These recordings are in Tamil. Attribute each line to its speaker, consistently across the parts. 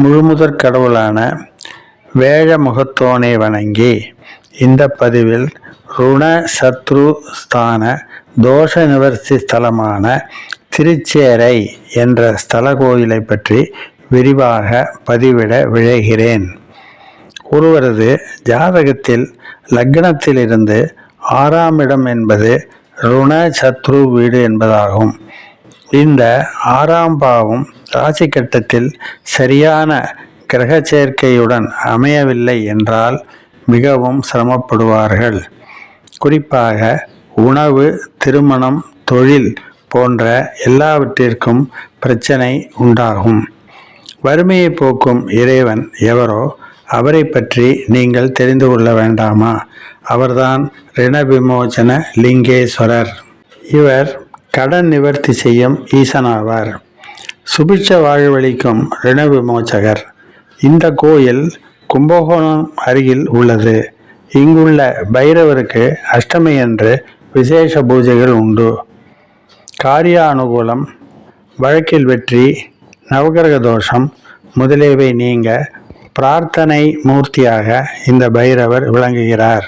Speaker 1: முழுமுதற் கடவுளான வேழமுகத்தோனை வணங்கி இந்த பதிவில் ருண சத்ரு ஸ்தான தோஷ நிவர்த்தி ஸ்தலமான திருச்சேரை என்ற ஸ்தல கோயிலை பற்றி விரிவாக பதிவிட விழைகிறேன். ஒருவரது ஜாதகத்தில் லக்னத்திலிருந்து ஆறாம் இடம் என்பது ருண சத்ரு வீடு என்பதாகும். இந்த ஆறாம் பாவம் ராசி கட்டத்தில் சரியான கிரக சேர்க்கையுடன் அமையவில்லை என்றால் மிகவும் சிரமப்படுவார்கள். குறிப்பாக உணவு திருமணம் தொழில் போன்ற எல்லாவற்றிற்கும் பிரச்சனை உண்டாகும். வறுமையை போக்கும் இறைவன் எவரோ அவரை பற்றி நீங்கள் தெரிந்து கொள்ள வேண்டாமா? அவர்தான் ரிணவிமோச்சன லிங்கேஸ்வரர். இவர் கடன் நிவர்த்தி செய்யும் ஈசனாவார். சுபிட்ச வாழ்வழிக்கும் ரிண விமோச்சகர் இந்த கோயில் கும்பகோணம் அருகில் உள்ளது. இங்குள்ள பைரவருக்கு அஷ்டமி என்று விசேஷ பூஜைகள் உண்டு. காரிய அனுகூலம் வழக்கில் வெற்றி நவகிரக தோஷம் முதலியவை நீங்க பிரார்த்தனை மூர்த்தியாக இந்த பைரவர் விளங்குகிறார்.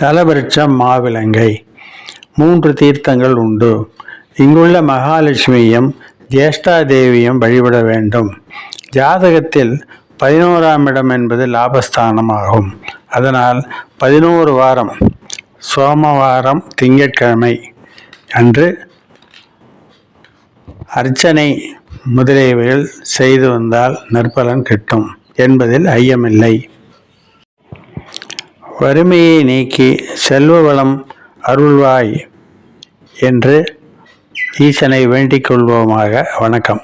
Speaker 1: தலவிருட்சம் மாவிலங்கை மூன்று தீர்த்தங்கள் உண்டு. இங்குள்ள மகாலட்சுமியும் ஜேஷ்டா தேவியும் வழிபட வேண்டும். ஜாதகத்தில் பதினோராம் இடம் என்பது லாபஸ்தானம் ஆகும் அதனால் பதினோரு வாரம் சோமவாரம் திங்கட்கிழமை அன்று அர்ச்சனை முதலியவைகள் செய்து வந்தால் நற்பலன் கிட்டும் என்பதில் ஐயமில்லை. வறுமையை நீக்கி செல்வ வளம் அருள்வாய் என்று ஈசனை வேண்டிக் கொள்வோமாக. வணக்கம்.